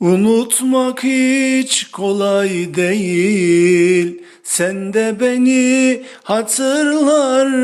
Unutmak hiç kolay değil. Sen de beni hatırlarsın.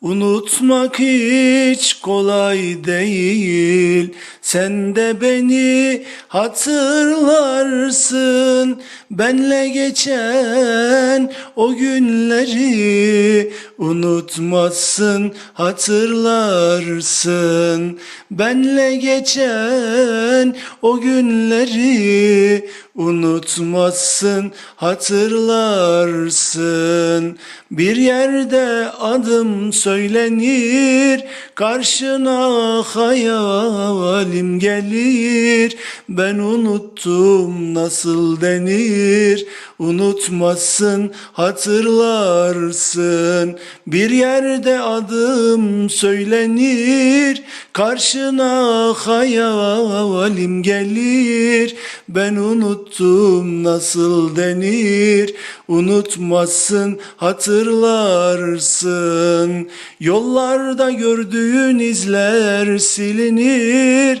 Unutmak hiç kolay değil. Sen de beni hatırlarsın. Benle geçen o günleri unutmazsın, hatırlarsın. Benle geçen o günleri unutmazsın, hatırlarsın. Bir yerde adım söylenir, karşına hayalim gelir. Ben unuttum nasıl denir, unutmazsın, hatırlarsın. Bir yerde adım söylenir, karşına hayalim gelir. Ben unuttum nasıl denir, unutmazsın, hatırlarsın. Yollarda gördüğün izler silinir,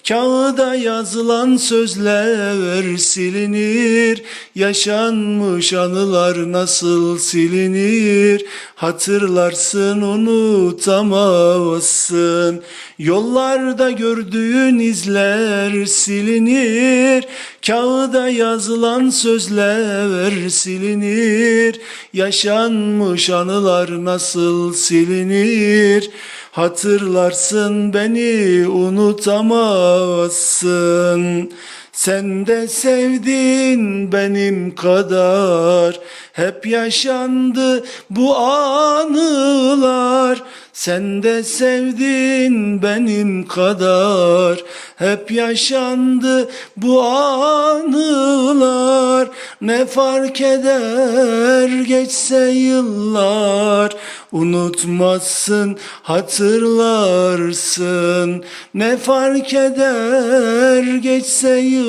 kağıda yazılan sözler silinir. Yaşanmış anılar nasıl silinir, hatırlarsın, unutamazsın. Yollarda gördüğün izler silinir, kağıda yazılan sözler silinir. Yaşanmış anılar nasıl silinir, hatırlarsın beni unutamazsın olasın sen de sevdin benim kadar. Hep yaşandı bu anılar. Sen de sevdin benim kadar. Hep yaşandı bu anılar. Ne fark eder geçse yıllar? Unutmazsın hatırlarsın. Ne fark eder geçse yıllar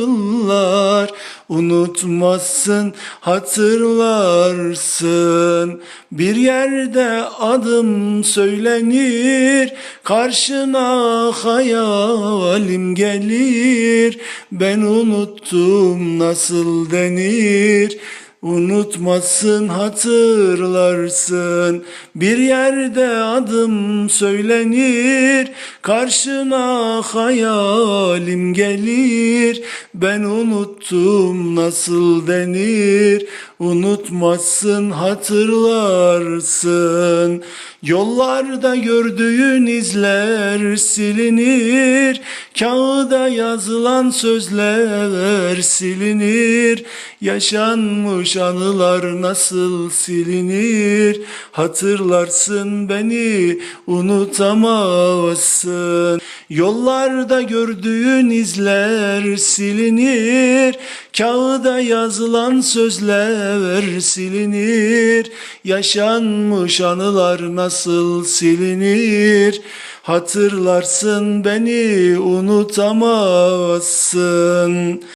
Unutmazsın hatırlarsın. Bir yerde adım söylenir Karşına hayalim gelir. Ben unuttum nasıl denir Unutmasın hatırlarsın. Bir yerde adım söylenir. Karşına hayalim gelir. Ben unuttum nasıl denir. Unutmasın hatırlarsın. Yollarda gördüğün izler silinir Kağıda yazılan sözler silinir. Yaşanmış anılar nasıl silinir? Hatırlarsın beni unutamazsın. Yollarda gördüğün izler silinir Kağıda yazılan sözler silinir. Yaşanmış anılar nasıl silinir? Hatırlarsın beni unutamazsın